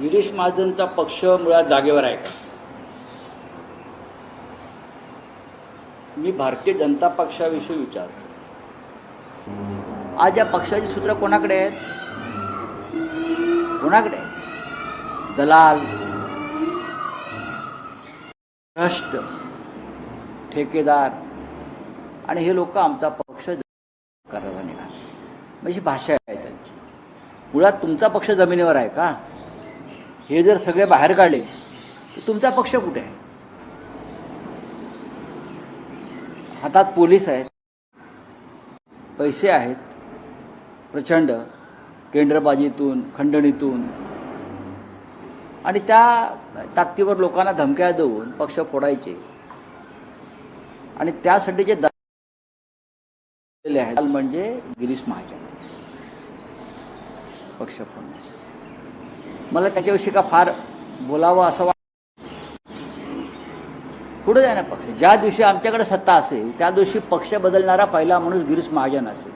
गिरीश महाजनचा पक्ष मुळात जागेवर आहे का? मी भारतीय जनता पक्षाविषयी विचारतो. आज या पक्षाची सूत्र कोणाकडे आहेत? कोणाकडे दलाल. भ्रष्ट. ठेकेदार. आणि हे लोक आमचा पक्ष करायला निघाले. म्हणजे भाषा आहे त्यांची. मुळात तुमचा पक्ष जमिनीवर आहे का? हे जर सगळे बाहेर काढले तर तुमचा पक्ष कुठे आहे? हातात पोलीस आहेत पैसे आहेत प्रचंड केंद्रबाजीतून खंडणीतून. आणि त्या ताकदीवर लोकांना धमक्या देऊन पक्ष फोडायचे. आणि त्यासाठी जे आहेत म्हणजे गिरीश महाजन. पक्ष फोडणे. मला त्याच्याविषयी का फार बोलावं असं वाट पुढे जाणार पक्ष. ज्या दिवशी आमच्याकडे सत्ता असेल त्या दिवशी पक्ष बदलणारा पहिला माणूस गिरीश महाजन असेल.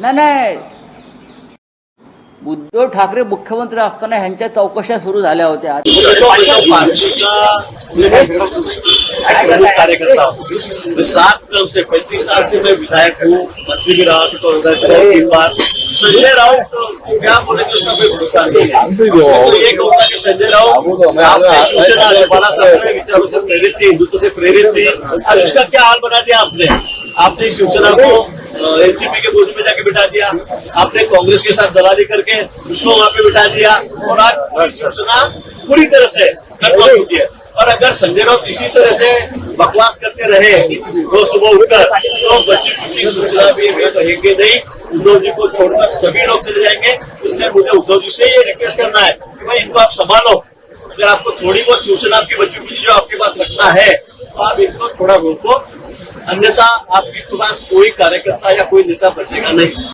नाही नाही. उद्धव ठाकरे मुख्यमंत्री असताना ह्यांच्या चौकशा सुरू झाल्या होत्या. कार्यकर्ता सात से पैंतीस साल से मैं विधायक हूँ मंत्री भी रहा तो तीन बार. संजय राउत तो क्या बोले कि उसका कोई भरोसा नहीं है? तो ये कहूँगा कि संजय राउत आपने शिवसेना बाला साहब के विचारों से प्रेरित थी हिंदुत्व से प्रेरित थी अब उसका क्या हाल बना दिया आपने? आपने शिवसेना को एनसीपी के बोझ में जाके बिठा दिया। आपने कांग्रेस के साथ दलाली करके उसको वहाँ पे बिठा दिया। और आज शिवसेना पूरी तरह से खत्म हो चुकी है। और अगर संजय राउत इसी तरह से बकवास करते रहे रोज सुबह उठकर तो बच्ची सूचना भी भी कहेंगे नहीं। उद्धव जी को छोड़कर सभी लोग चले जाएंगे। इसलिए मुझे उद्धव जी से ये रिक्वेस्ट करना है कि भाई इनको आप संभालो। अगर आपको थोड़ी बहुत सूचना आपके बच्चों की जो आपके पास रखना है तो आप इनको थोड़ा रोको अन्यथा आपके पास कोई कार्यकर्ता या कोई नेता बचेगा नहीं।